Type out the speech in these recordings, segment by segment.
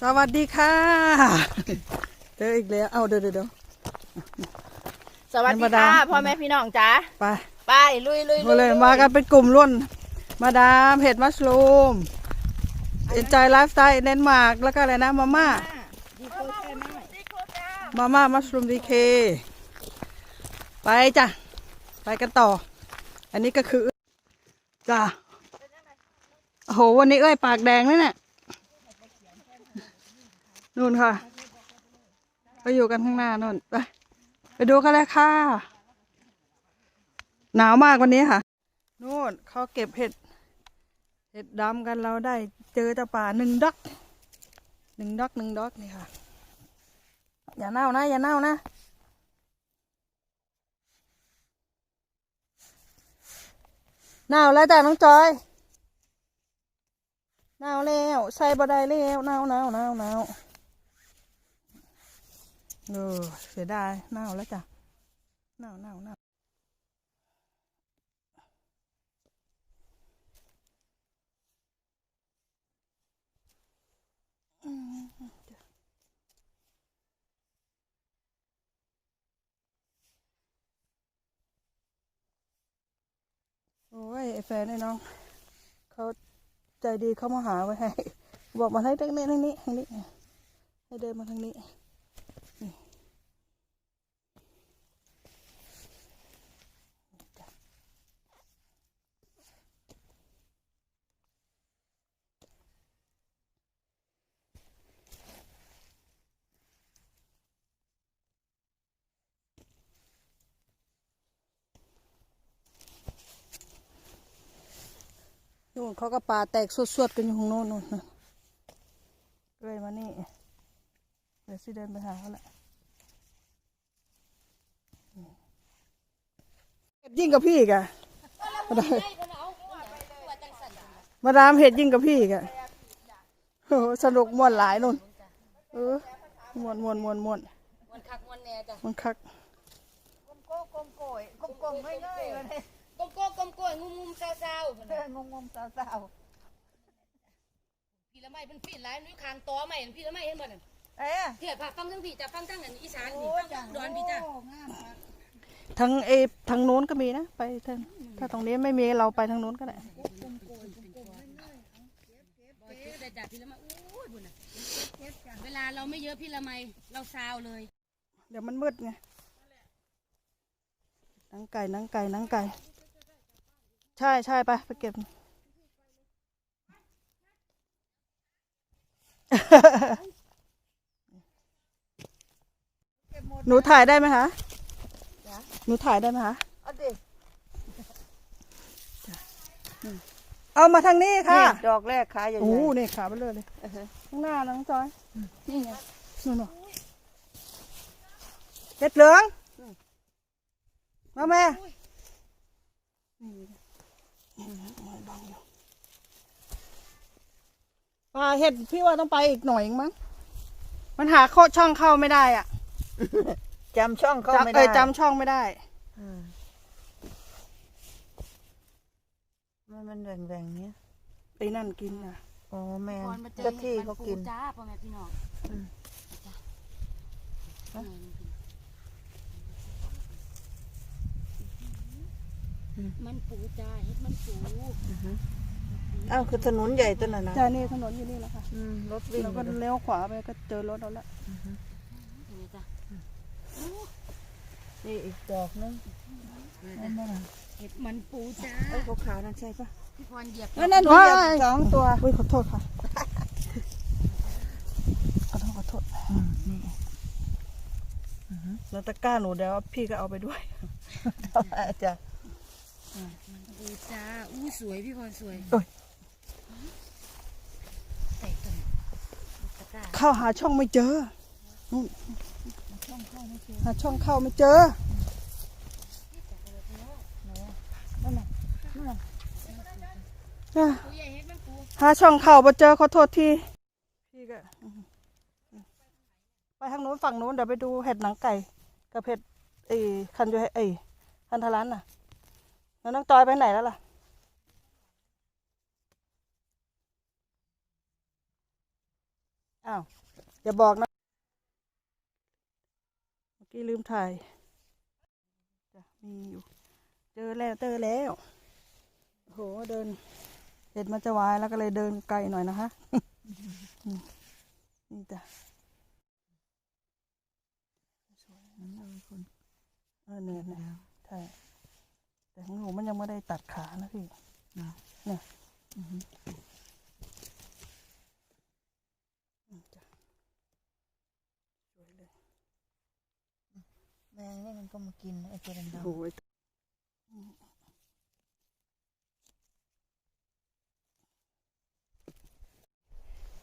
สวัสดีค่ะเจออีกแล้วเอาเดี๋ยวเดี๋ยวเดี๋ยวสวัสธรดีรมดา ค่ะพ่อแม่พี่น้องจ้าไปไปลุยลุยมาเลยมากันเป็นกลุ่มล้วนมาดามเห็ดมัสลูมเอ็นจอยไลฟ์สไตล์เน้นมาร์กแล้วก็อะไรนะมาม่ามาม่ามัสลูมดีเค ไปจ้ะ ไปกันต่อ อันนี้ก็คือจ้ะโอ้โหวันนี้เอ้ยปากแดงเลยเนี่ย นู่นค่ะไปอยู่กันข้างหน้านู่นไปไปดูกันเลยค่ะ หนาวมากวันนี้ค่ะ นู่นเขาเก็บเห็ด เห็ดดำกันเราได้เจอต่ป่าหนึ่งดอกหนึ่งดอกหนึ่งดอกนี่ค่ะ อย่าเน่านะ อย่าเน่านะหนาวแล้วจ้ะน้องจอยหนาวแล้วใส่บะไดแล้วหนาวหนาวหนาวหนาว เออเสียดายหนาวแล้วจ้ะหนาวหนาวหนาวโอ้ยไอแฟนไอ้น้อง เขาใจดีเขามาหาไว้ให้ บอกมาให้ทางนี้ทางนี้ทางนี้ ให้เดินมาทางนี้ นู่นเขาก็ป่าแตกสวดๆกันอยู่ข้างโน้นนู่นน่ะเลยมานี่เดี๋ยวสิเดินไปหาเขาแหละเห็ดยิ่งกับพี่อีกอะมาดามมาดามเห็ดยิ่งกับพี่อีกอะโอ้โหสนุกม่วนหลายนู่นเออม่วนม่วนม่วนม่วนมันคักมันแน่จ้ะมันคักกลมโก้กลมโกยกลมกลมไม่เงยวันนี้ กลมโก้กลมโก้งุมงุมเศร้าเศร้าเดินงงงสาวสาวพี่ละไม้เป็นพี่หลายนุ้ยคางตอใหม่พี่ละไม้เห็นบ่นั่นเอ๊ะเทียบผักฟังทั้งพี่จะฟังทั้งอันอีสานนี่ฟังทั้งดอนพี่จ้ะโอ้งามมากทางเอทางโน้นก็มีนะ ไปทางถ้าตรงนี้ไม่มีเราไปทางโน้นก็ได้ บ่เจ๊ได้จ้ะพี่ละไม้โอ้ยบุญน่ะเวลาเราไม่เยอะพี่ละไม้เราซาวเลย เดี๋ยวมันมืดไงหนังไก่หนังไก่หนังไก่ ใช่ใช่ไปไปเก็บ เก็บหมดหนูถ่ายได้ไหมคะหนูถ่ายได้ไหมคะ เอาดิเอามาทางนี้ค่ะ นี่ดอกแรกขาใหญ่โอ้โหนี่ขาไปเลยเลยๆอือฮะข้างหน้าน้องจอยนี่ไง นู่นน่ะเห็ดเหลือง มาแม่ ปลาเห็ดพี่ว่าต้องไปอีกหน่อยเองมั้ง มันหาโคช่องเข้าไม่ได้อะจำช่องเข้าไม่จำเอได้อจำช่องไม่ได้ อืมมันมันแหว่งๆเนี้ยไอ้นั่นกินอะ อ๋อแมนก่อนมาเจอเจ้าที่เขากิน จ้าพ่อแม่พี่น้องอืม จ้ะมั นปูจ้าเฮ็ดมันปูอ้าวคือถนนใหญ่ต้นน่ะนะใช่นี่ถนนอยู่นี่แหละค่ะอืมรถวิ่งเราก็อยู่เลี้ยวขวาไปก็เจอรถเราแล้วนี่จ้ะนี่อีกดอกนึงนั่นน่ะเห็ดมันปูจ้าไอ้ขาวๆนั่นใช่ปะพี่พรเหยียบนั่นนั่นว้าเหยียบสองตัวอุ้ยขอโทษค่ะขอโทษขอโทษอืมนี่แล้วตะกร้าหนูเดี๋ยวพี่ก็เอาไปด้วยจ้ะ ปูจ้า อู้สวยพี่พรสวยโอ้ยใส่ต้นตะกร้าเข้าหาช่องไม่เจอนู่นหาช่องเข้าไม่เจออะปูใหญ่เฮ็ดมันปูหาช่องเข้ามาเจอขอโทษทีพี่ก็ไปทางโน้นฝั่งโน้นเดี๋ยวไปดูเห็ดหนังไก่ กับเห็ดไอ้คันโยไอ้คันทารันน่ะ แล้วน้องจอยไปไหนแล้วล่ะ อ้าว อย่าบอกนะ เมื่อกี้ลืมถ่ายจะมีอยู่ เจอแล้วเจอแล้วโหเดินเห็ดมันจะวายแล้วก็เลยเดินไกลหน่อยนะคะนี่จ้ะเออเนี่ยเนี่ยใช่ แต่ของหนูมันยังไม่ได้ตัดขานะพี่เนี่ยอือหืออืมจ้ะสวยเลยแมงนี่มันก็มากินไอ้ตัวดำโอ้โห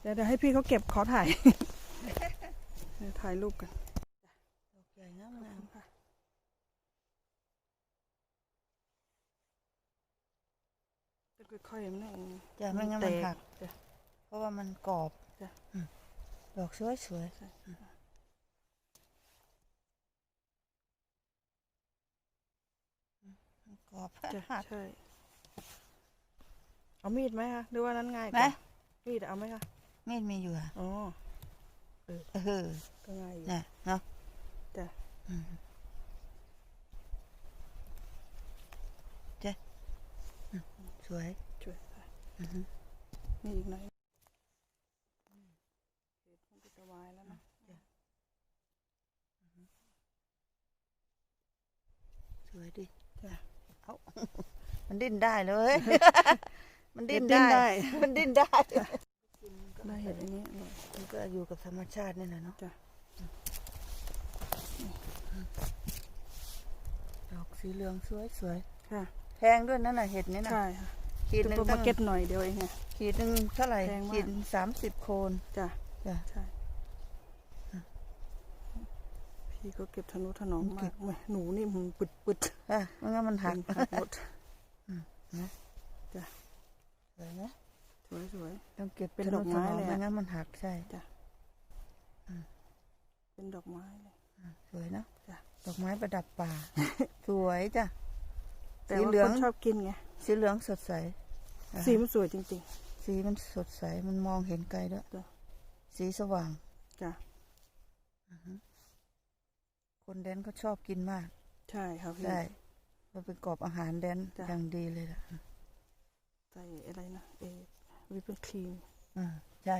เดี๋ยวเดี๋ยวให้พี่เขาเก็บขอถ่ายเดี๋ยวถ่ายรูปกัน ๆดอกใหญ่งามงาม ค่ะจะ ค่อยๆมันเองจะไม่งั้นมันหักจ้ะเพราะว่ามันกรอบจ้ะอืมดอกสวยสวยใช่มันกรอบจ้ะหักใช่เอามีดไหมคะหรือว่านั้นง่ายกไหมว่ามีดเอาไหมคะมีดมีอยู่อะอ๋อเออก็ง่ายอยู่น่ะเนาะจ้ะ อืมเจ๊อืมสวย ช่วยค่ะ อือฮึ นี่อีกหน่อยเห็ดมันก็จะวายแล้วนะสวยดิจ้ะเอามันดิ้นได้เลย มันดิ้นดิ้นได้ได้ มันดิ้นได้ได้เห็ดอันนี้อร่อยมันก็อยู่กับธรรมชาตินี่แหละเนาะจ้ะดอกสีเหลืองสวยสวยค่ะแพงด้วยนั่นน่ะเห็ดนี่นะใช่ค่ะ ขีดหนึ่งตัวตั้มางเก็ตหน่อยเดียวเองไง ขีดหนึ่งเท่าไหร่แพงมาก ขีดสามสิบโคนจ้ะจ้ะใช่พี่ก็เก็บทนุถนอมมากแหม่หนูนี่มันปึดปึดอะไม่งั้นมันๆหักหักหมดสวยนะสวยสวย ต้องเก็บเป็นทะดอกไม้ถนเลยอะ ไม่งั้นมันหักใช่เป็นดอกไม้เลยอะสวยนะจ้ะ ดอกไม้ประดับป่า สวยจ้ะ แต่สีว่าเหลืคองนชอบกินไง สีเหลืองสดใสอะสีมันสวยจริง สีมันสดใส มันมองเห็นไกลด้วยจ้ะ สีสว่าง ๆ จ้ะ คนแดนก็ชอบกินมาก ใช่ครับพี่ใช่มันเป็นกรอบอาหารแดนจ้ะ อย่างดีเลยล่ะใส่อะไรนะ เอวิปครีมอืมใช่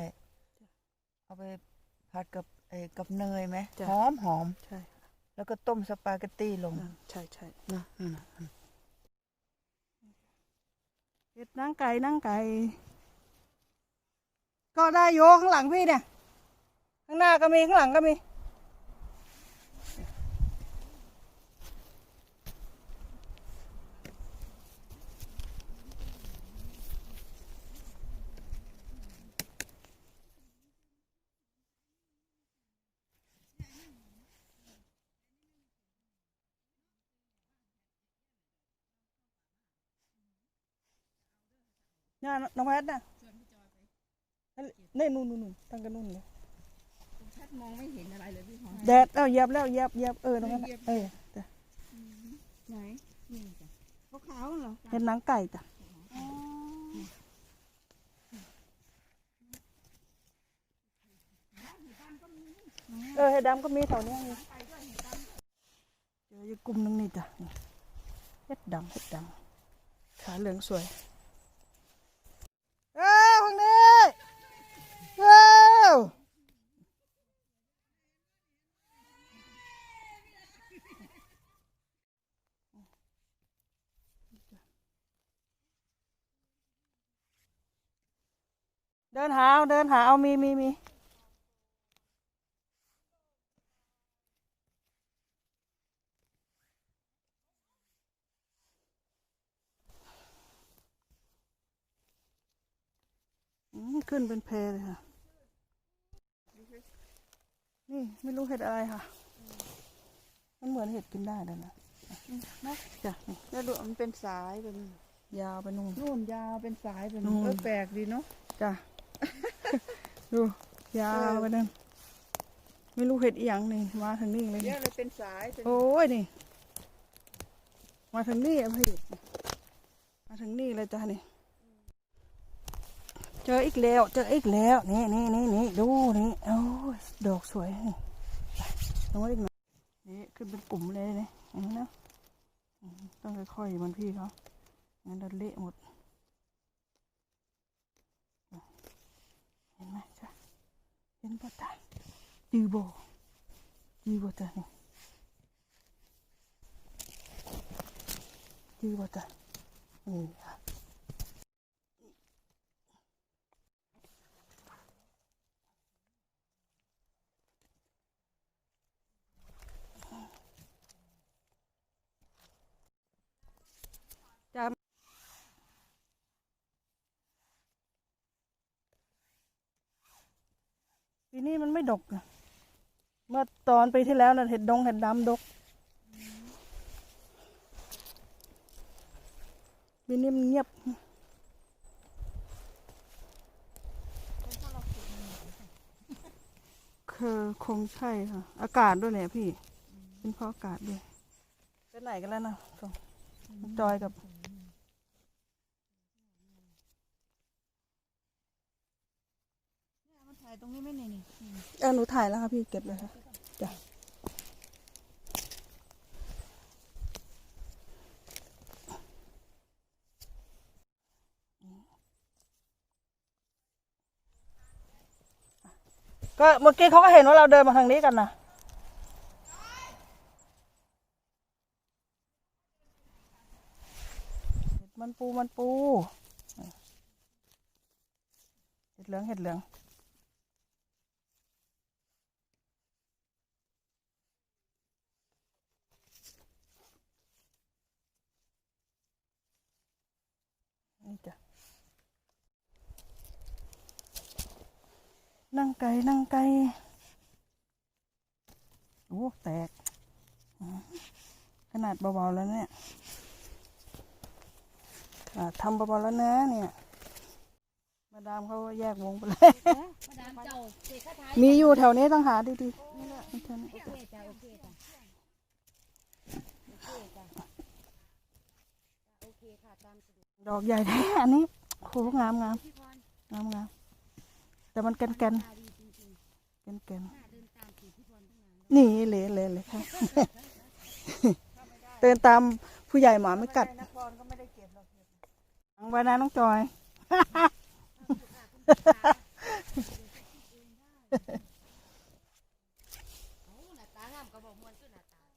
เอาไปผัดกับไอ้กับเนยไหมจ้ะ หอมหอม ใช่แล้วก็ต้มสปาเกตตี้ลงนั่นใช่ใช่เนอะอืมอืม เห็ดนั่งไก่นั่งไก่ ก็ได้โยข้างหลังพี่เนี่ย ข้างหน้าก็มีข้างหลังก็มี น่าน้องแพทย์น่ะนี่นู่นนู่นนู่นตั้งกันนู่นเลยชัดมองไม่เห็นอะไรเลยพี่หอมแดดเอ้าเหยียบแล้วเหยียบเหยียบเออตรงนั้นน่ะเออจ้ะไหนนี่จ้ะขาวๆเหรอเห็นหนังไก่จ้ะเออเห็ดดำก็มีแถวเนี้ยมีเจออยู่กลุ่มหนึงนี่จ้ะนี่เห็ดดำเห็ดดำขาเหลืองสวยเอ้าฝั่งนี้เอ้าเดินหาเอาเดินหาเอามีมีมีอืมขึ้นเป็นเพเลยค่ะ นี่ไม่รู้เห็ดอะไรค่ะ มันเหมือนเห็ดกินได้เลยนะนะจ้ะนี่แล้วดูมันเป็นสายเป็นยาวไปนู่น นู่นยาวเป็นสายเป็นนู่น เออแปลกดีเนาะจ้ะ ดู ยาวไปนั่นไม่รู้เห็ดอีหยังนี่มาทางนี้เลยเยนี่อะเลยเป็นสายเป็นโอ้ยนี่ มาทางนี้อะพี่มาทางนี้เลยจ้ะนี่ เจออีกแล้ว เจออีกแล้ว นี่นี่นี่นี่ดูนี่โอ้ยดอกสวยนี่ไปลงมาอีกหน่อยนี่ขึ้นเป็นกลุ่มเลยนี่อย่างนี้นะต้องค่อยๆมันพี่เขางั้นเดินเละหมด เห็นไหมจ๊ะเห็นปะตาจือโบจือโบจ้ะนี่จือโบจ้ะนี่ค่ะจ้ะปี นี้มันไม่ดกนะเมื่อตอนปีที่แล้วนะเห็ดดงเห็ดดำดกปีนี้มันเงียบคือคงใช่ค่ะ อากาศด้วยแหละพี่ เป็นเพราะอากาศด้วยไปไหนกันแล้วนะส่งจอยกับ มันถ่าย ตรงนี้ไม่นี่นี่เออหนูถ่ายแล้วค่ะพี่เก็บเลยค่ะจ้ะก็เมื่อกี้เขาก็เห็นว่าเราเดินมาทางนี้กันนะเห็ดมันปูมันปู เห็ดเหลือง เห็ดเหลือง นี่จ้ะ นั่งไก่นั่งไก่โอ้แตกอืมขนาดเบาๆแล้วเนี่ยอ่าทำเบาๆแล้วนะเนี่ย มาดามเขาแยกวงไปเลยมาดามเจ้าเสกคาถามีอยู่แถวนี้ต้องหาดีๆนี่แหละแถวนี้โอเคจ้ะโอเคจ้ะโอเคจ้ะโอเคค่ะตามสะดวกดอกใหญ่แท้อันนี้โหงามงามพี่พรงามงาม แต่มันแกนแกนตาดีจริงแกนแกนๆหน้าเดินตามสีพี่พรตั้งนานนี่เละเละเลยค่ะเดินตามผู้ใหญ่หมาไม่กัดนครก็ไม่ได้เก็บหรอกฟังไว้นะน้องจอย โอ้หน้าตางามก็บอกมวนขึ้นหน้าตา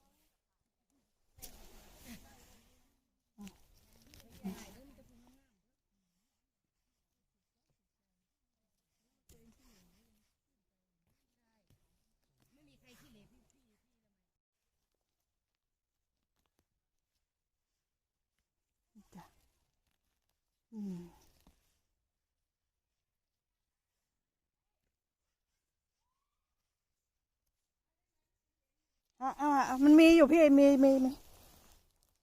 อ่าอ่ามันมีอยู่พี่มีมีมี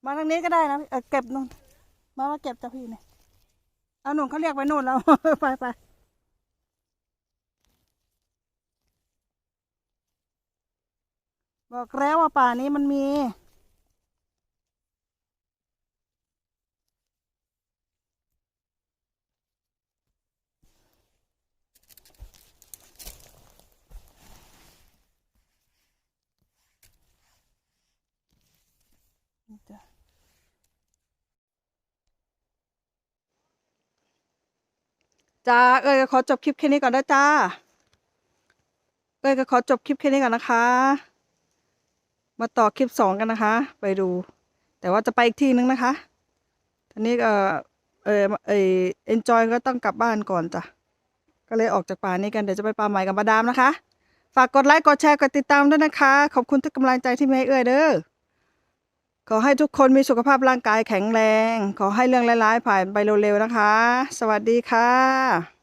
มาทางนี้ก็ได้นะเออเก็บนู่นมาว่าเก็บจ้ะพี่เนี่ยเอาหนุ่นเขาเรียกไปนู่นแล้ว ไปไปบอกแล้วว่าป่านี้มันมี จ้าเอ้ยก็ขอจบคลิปแค่นี้ก่อนนะจ้าเอ้ยก็ขอจบคลิปแค่นี้ก่อนนะคะ มาต่อคลิปสองกันนะคะ ไปดู แต่ว่าจะไปอีกที่นึงนะคะทีนี้เออเออเอเอ็นจอยก็ต้องกลับบ้านก่อนจ้ะก็เลยออกจากป่านี้กันเดี๋ยวจะไปป่าใหม่กับมาดามนะคะ ฝากกดไลค์กดแชร์กดติดตามด้วยนะคะ ขอบคุณทุกกำลังใจที่มีให้เอ้ยเด้อ ขอให้ทุกคนมีสุขภาพร่างกายแข็งแรง ขอให้เรื่องร้ายๆผ่านไปเร็วๆนะคะ สวัสดีค่ะ